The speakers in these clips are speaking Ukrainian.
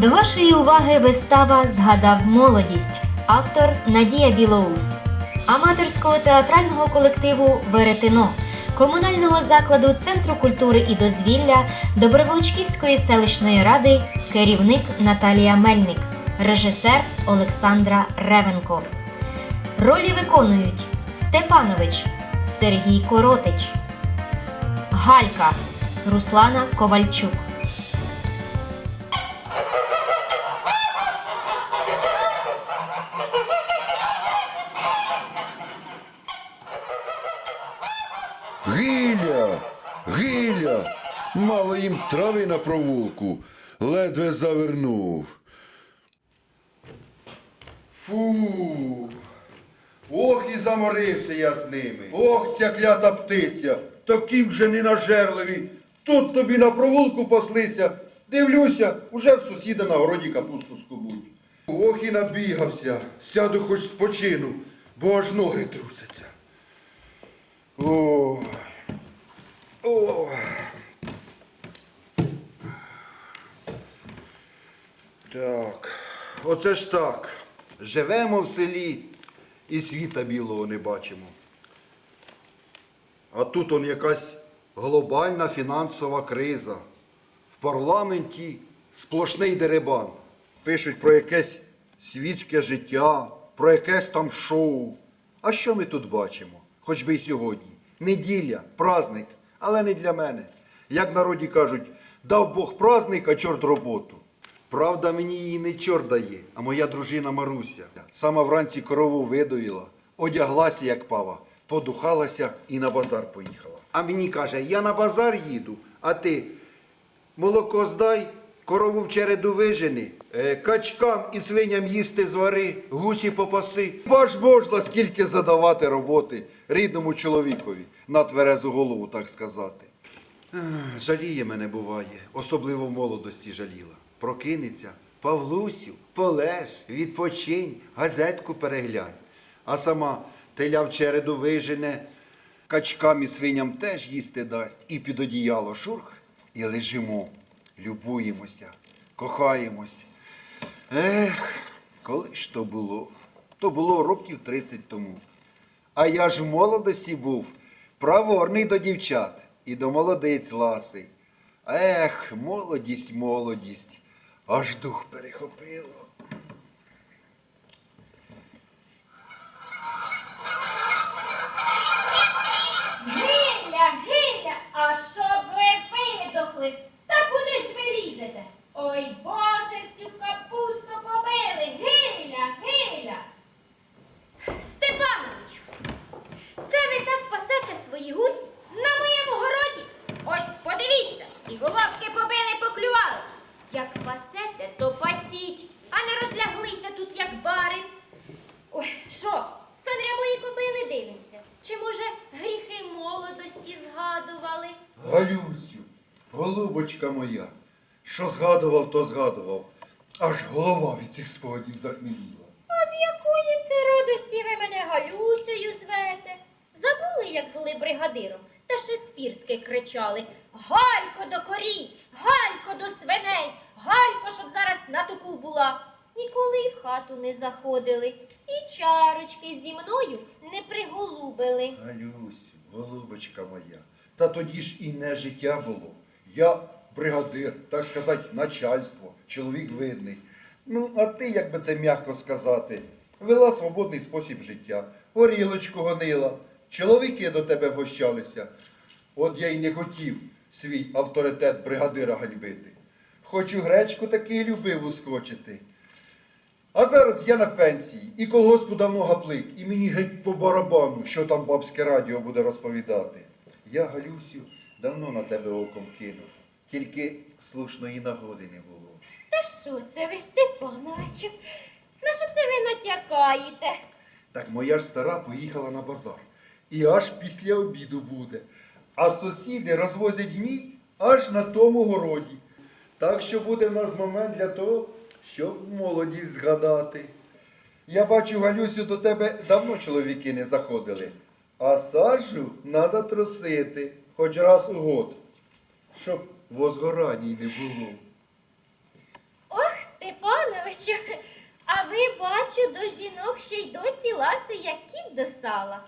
До вашої уваги вистава Згадав молодість. Автор Надія Білоус, аматорського театрального колективу Веретено, комунального закладу Центру культури і дозвілля Доброволочківської селищної ради, керівник Наталія Мельник, режисер Олександра Ревенко. Ролі виконують Степанович Сергій Коротич, Галька Руслана Ковальчук. Гиля! Гиля! Мало їм трави на провулку, ледве завернув. Фу. Ох, і заморився я з ними. Ох, ця клята птиця. Такі вже ненажерливі. Тут тобі на провулку паслися. Дивлюся, уже в сусіда на городі капусту скубуть. Ох, і набігався. Сяду хоч спочину, бо аж ноги трусяться. Ой. Ой. Так, оце ж так. Живемо в селі і світа білого не бачимо. А тут он якась глобальна фінансова криза. В парламенті сплошний деребан. Пишуть про якесь світське життя, про якесь там шоу. А що ми тут бачимо? Хоч би й сьогодні. Неділя, праздник, але не для мене. Як народі кажуть, дав Бог праздник, а чорт роботу. Правда, мені її не чорт дає, а моя дружина Маруся. Сама вранці корову видоїла, одяглася, як пава, подухалася і на базар поїхала. А мені каже, я на базар їду, а ти молоко здай, корову в череду вижени, е, качкам і свиням їсти звари, гусі попаси. Бож божла, скільки задавати роботи рідному чоловікові на тверезу голову, так сказати. Жаліє мене буває, особливо в молодості жаліла. Прокинеться, Павлусю, полеж, відпочинь, газетку переглянь. А сама теля в череду вижене, качкам і свиням теж їсти дасть, і під одіяло шурх, і лежимо, любуємося, кохаємось. Ех, коли ж то було? То було років 30 тому. А я ж в молодості був праворний до дівчат і до молодиць ласий. Ех, молодість, молодість, аж дух перехопило. Гиля, гиля, а щоб ви видохли, та куди ж ви лізете? Ой, Боже, всю капусту побили, гиля, гиля. Степановичу, це ви так пасете свої гусь на моєму городі? Ось всі головки побили, поклювали. Як пасете, то пасіть, а не розляглися тут, як барин. Ой, що, сонря мої кобили дивимося? Чи, може, гріхи молодості згадували? Галюсю, голубочка моя, що згадував, то згадував. Аж голова від цих спогадів захміліла. А з якої це радості ви мене Галюсею звете? Забули, як були бригадиром, та ще з фіртки кричали Галько до корій, Галько до свиней, Галько, щоб зараз на туку була. Ніколи в хату не заходили і чарочки зі мною не приголубили. Галюсю, голубочка моя, та тоді ж і не життя було. Я бригадир, так сказати, начальство, чоловік видний. Ну, а ти, як би це м'яко сказати, вела свободний спосіб життя, горілочку гонила, чоловіки до тебе вгощалися. От я й не хотів свій авторитет бригадира ганьбити. Хоч у гречку таки любив ускочити. А зараз я на пенсії, і колгоспу давно гаплик, і мені геть по барабану, що там бабське радіо буде розповідати. Я, Галюсю, давно на тебе оком кинув, тільки слушної нагоди не було. Та що це ви, Степановичу? На що це ви натякаєте? Так моя ж стара поїхала на базар. І аж після обіду буде. А сусіди розвозять гній аж на тому городі. Так що буде в нас момент для того, щоб молодість згадати. Я бачу, Галюсю, до тебе давно чоловіки не заходили. А Сашу треба трусити хоч раз у год, щоб возгораній не було. Ох, Степановичу, а ви, бачу, до жінок ще й досі ласи, як кіт до сала.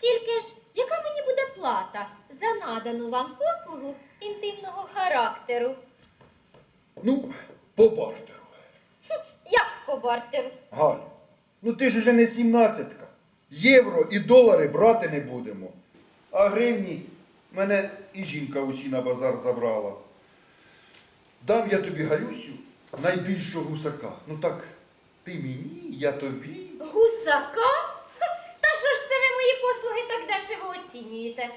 Тільки ж, яка мені буде плата за надану вам послугу інтимного характеру? Ну, по бартеру. Як по бартеру? Галь, ну ти ж уже не сімнадцятка. Євро і долари брати не будемо. А гривні мене і жінка усі на базар забрала. Дам я тобі Галюсю найбільшого гусака. Ну так, ти мені, я тобі. Гусака? Ха, Та що ж це ви мої послуги так дешево оцінюєте?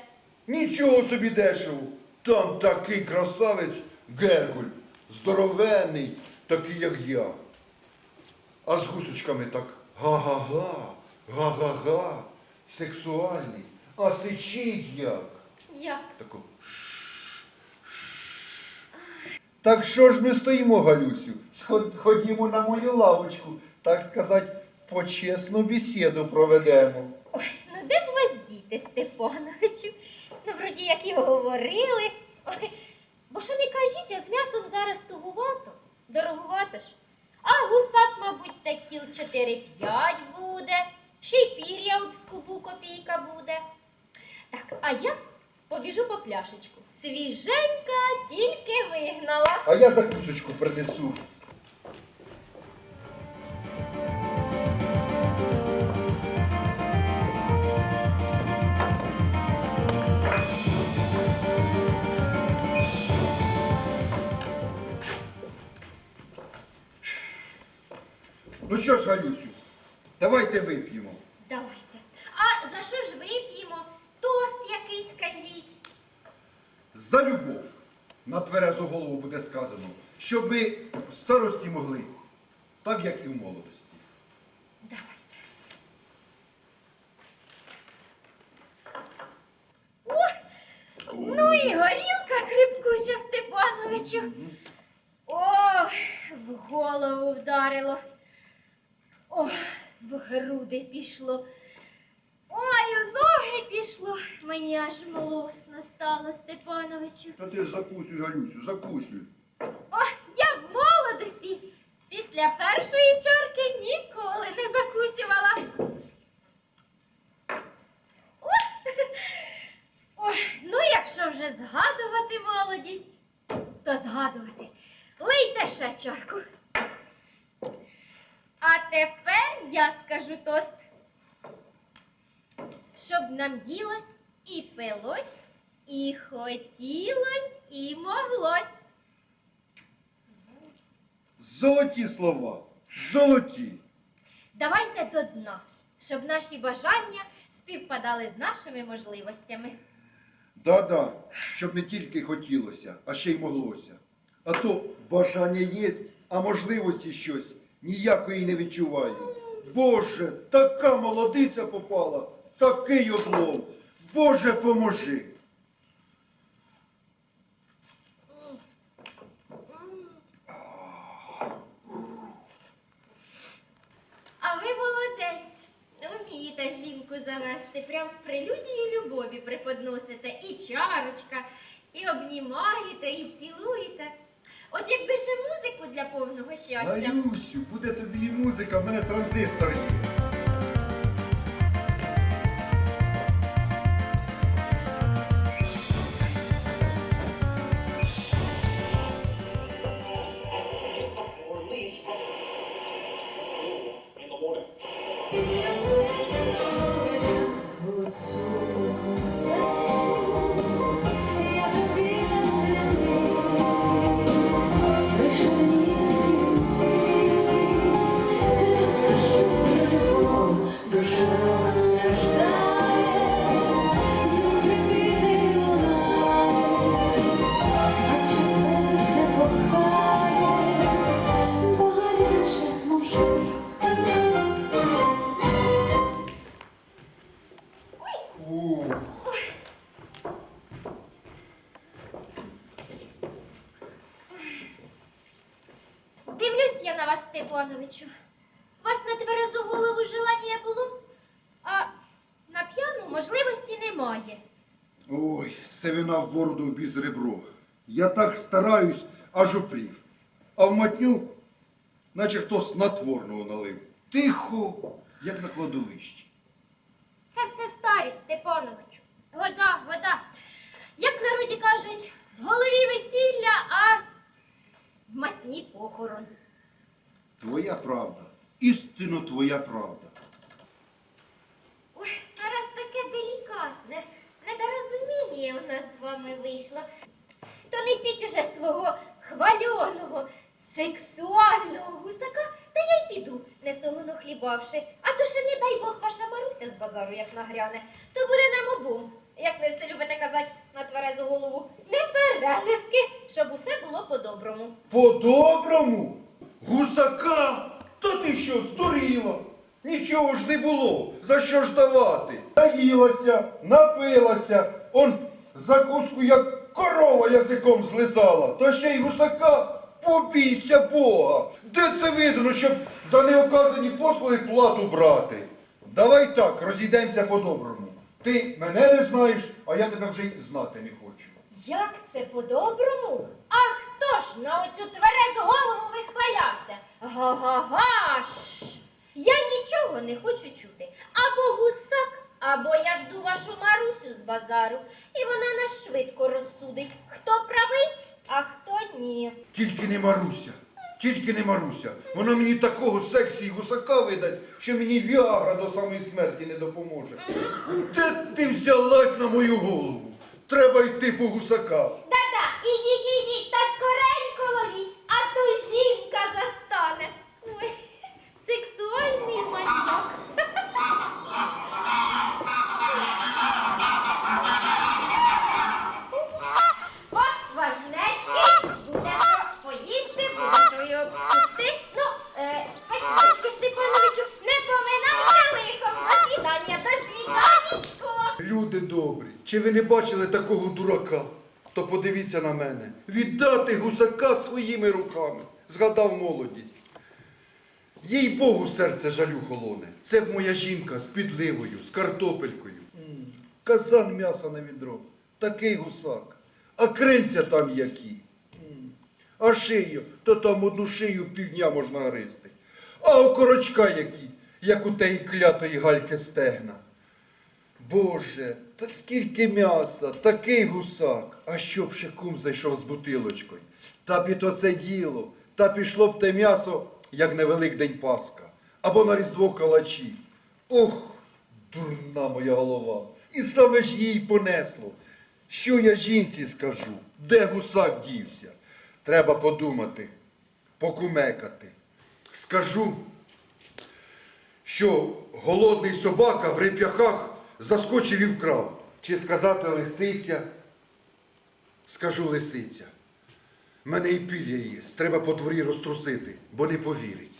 Нічого собі дешево. Там такий красавець Гергуль, здоровенний, такий, як я. А з гусочками так га-га-га, га-га-га, сексуальний. А сичить як. Як? Тако. Так що ж ми стоїмо, Галюсю? Сход- Ходімо на мою лавочку, так сказати, почесну бесіду проведемо. Діти, Степановичу? Ну, вроді, як і говорили. Ой, бо що не кажіть, а з м'ясом зараз тугувато, дорогувато ж. А гусак, мабуть, так кіл 4-5 буде, ще й пір'я об скубу копійка буде. Так, а я побіжу по пляшечку. Свіженька тільки вигнала. А я закусочку принесу. Що ж, Галюсю, давайте вип'ємо. Давайте. А за що ж вип'ємо? Тост який скажіть. За любов. На тверезу голову буде сказано, щоб ми в старості могли, так як і в молодості. Давайте. О, ну і горілка крипкуча Степановичу. О, в голову вдарило. О, в груди пішло. Ой, у ноги пішло. Мені аж млосно стало, Степановичу. Та ти ж закусуй, Галюсю, закусуй. О, я в молодості після першої чарки ніколи не закусювала. О, ну якщо вже згадувати молодість, то згадувати. Лийте ще чарку. Тепер я скажу тост. Щоб нам їлось і пилось, і хотілось, і моглось. Золоті слова, золоті. Давайте до дна, щоб наші бажання співпадали з нашими можливостями. Да-да, щоб не тільки хотілося, а ще й моглося. А то бажання є, а можливості щось ніякої не відчуваю. Боже, така молодиця попала, такий облом. Боже, поможи. А ви молодець. Вмієте жінку завести, прям прелюдію любові преподносите. І чарочка, і обнімаєте, і цілуєте. От якби ще музику для повного щастя. Аюсю, буде тобі і музика, в мене транзистор є. Немає. Ой, сивина в бороду без ребро. Я так стараюсь, аж упрів. А в матню наче хто снотворного налив. Тихо, як на кладовищі. Це все старість, Степановичу. Вода, вода. Як в народі кажуть, в голові весілля, а в матні похорон. Твоя правда, істинно твоя правда. Ой, зараз таке делікатне, недорозуміння в нас з вами вийшло. То несіть уже свого хвальоного, сексуального гусака, та я й піду, не солоно хлібавши. А то ще, не дай Бог, ваша Маруся з базару як нагряне, то буде нам обом, як ви все любите казати на тверезу голову, не переливки, щоб усе було по-доброму. По-доброму? Гусака? Та ти що, здуріла? Нічого ж не було. За що ж давати? Наїлася, напилася, он закуску як корова язиком злизала, то ще й гусака побійся Бога. Де це видно, щоб за неоказані послуги плату брати? Давай так, розійдемося по-доброму. Ти мене не знаєш, а я тебе вже й знати не хочу. Як це по-доброму? А хто ж на оцю тверезу голову вихвалявся? Га-га-га! Я нічого не хочу чути. Або гусак, або я жду вашу Марусю з базару, і вона нас швидко розсудить, хто правий, а хто ні. Тільки не Маруся, тільки не Маруся. Вона мені такого сексі і гусака видасть, що мені Віагра до самої смерті не допоможе. Де ти взялась на мою голову? Треба йти по гусака. Да-да, ідіть, ідіть, та скоренько ловіть, а то жінка застане. Ой, сексуальний маньяк. О, Важнецький, буде що поїсти, буде що й обскупти. Ну, е, спасибочки, Степановичу, не поминайте лихом. До свідання, до свіданечко. Люди добрі, чи ви не бачили такого дурака? То подивіться на мене. Віддати гусака своїми руками. Згадав молодість. Їй Богу серце жалю холоне. Це б моя жінка з підливою, з картопелькою. Казан м'яса на відро. Такий гусак. А крильця там які. А шию, то там одну шию півдня можна гризти. А окорочка які, як у теї клятої гальки стегна. Боже, так скільки м'яса, такий гусак. А щоб ще кум зайшов з бутилочкою. Та б і то це діло, та пішло б те м'ясо, як на Великдень Пасха, або на Різдво калачі. Ох, дурна моя голова. І саме ж їй понесло. Що я жінці скажу? Де гусак дівся? Треба подумати, покумекати. Скажу, що голодний собака в реп'яхах заскочив і вкрав. Чи сказати лисиця? Скажу лисиця. Мене і пілля є, треба по дворі розтрусити, бо не повірить.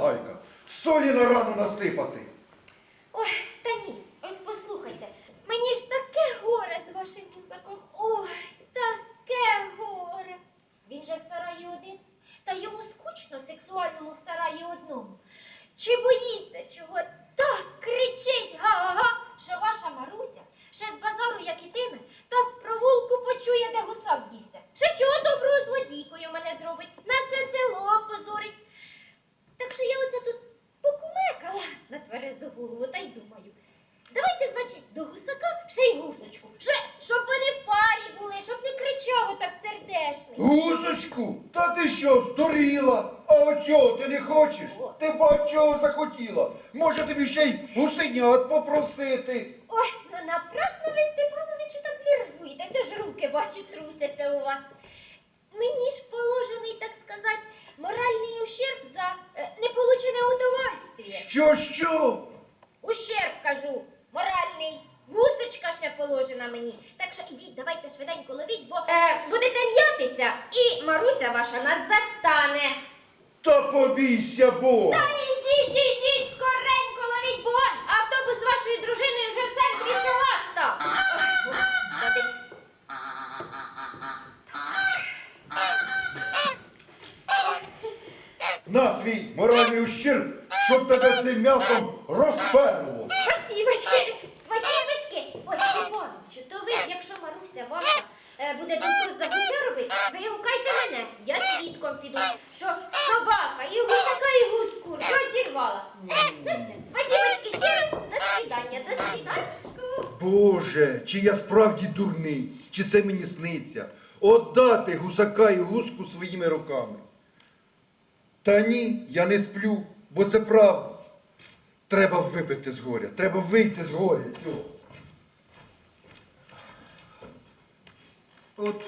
Прийшла, Солі на рану насипати. Ой, та ні, ось послухайте. Мені ж таке горе з вашим гусаком. Ой, таке горе. Він же в сараї один, та йому скучно сексуальному в сараї одному. Чи боїться чого так кричить га-га-га, що ваша Маруся ще з базару, як ітиме, та з провулку почує, де гусак дівся. Ще чого доброго злодійкою мене зробить, на все село позорить. Так що я оце тут покумекала на тверезу голову та й думаю. Давайте, значить, до гусака ще й гусочку. Ще, щоб вони в парі були, щоб не кричав отак сердешний. Гусочку, та ти що, здуріла? А оцього ти не хочеш? Ти бач чого захотіла. Може тобі ще й гусенят попросити. Ой, ну напрасно ви, Степановичу, так нервуєтеся ж руки, бачу, трусяться у вас. Мені ж положений, так сказати, моральний ущерб за е, неполучене удовольствие. Що, що? Ущерб, кажу, моральний. Гусочка ще положена мені. Так що ідіть, давайте швиденько ловіть, бо е, будете м'ятися, і Маруся ваша нас застане. Та побійся Бога. Та ідіть, ідіть, скоренько ловіть, бо он автобус з вашою тебе цим м'ясом розперло. Спасибочки, спасибочки. Ой, Степановичу, то ви ж, якщо Маруся ваша е, буде допрос за гуся робити, ви гукайте мене, я свідком піду, що собака і гусака, і гуску розірвала. Е, Ну все, спасибочки ще раз, до свидання, до свиданечку. Боже, чи я справді дурний, чи це мені сниться? Отдати гусака і гуску своїми руками. Та ні, я не сплю, бо це правда. Треба випити з горя, треба вийти з горя. Цього. От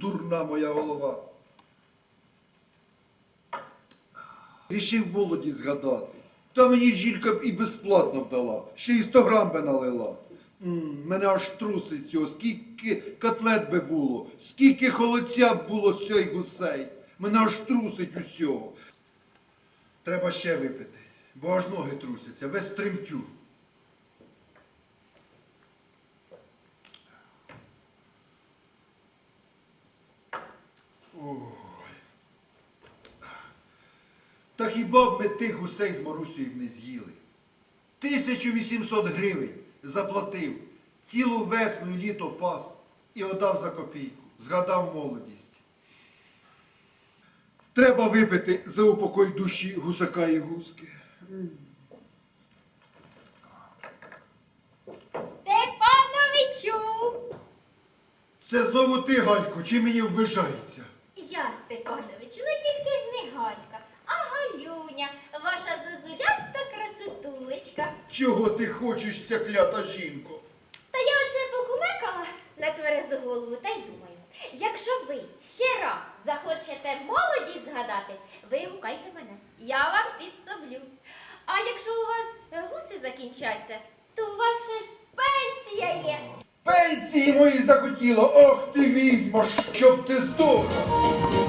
дурна моя голова. Рішив молодість згадати. Та мені жінка б і безплатно б дала, ще й 100 грам би налила. М, мене аж трусить цього, скільки котлет би було, скільки холодця б було з цієї гусей. Мене аж трусить усього. Треба ще випити, бо аж ноги трусяться, весь тремтю. Та хіба б ми тих гусей з Марусею не з'їли? 1800 гривень заплатив, цілу весну і літо пас і отдав за копійку, згадав молодість. Треба випити за упокой душі гусака і гуски. Степановичу! Це знову ти, Галько, чи мені ввижається? Я, Степановичу, ну тільки ж не Галька, а Галюня, ваша зозуляста красотулечка. Чого ти хочеш, ця клята жінко? Та я оце покумекала на тверезу голову та й думаю, якщо ви ще раз захочете молодість згадати, ви гукайте мене, я вам підсоблю. А якщо у вас гуси закінчаться, то у вас ж пенсія є. Пенсії мої захотіла, ох ти відьма, щоб ти здохла.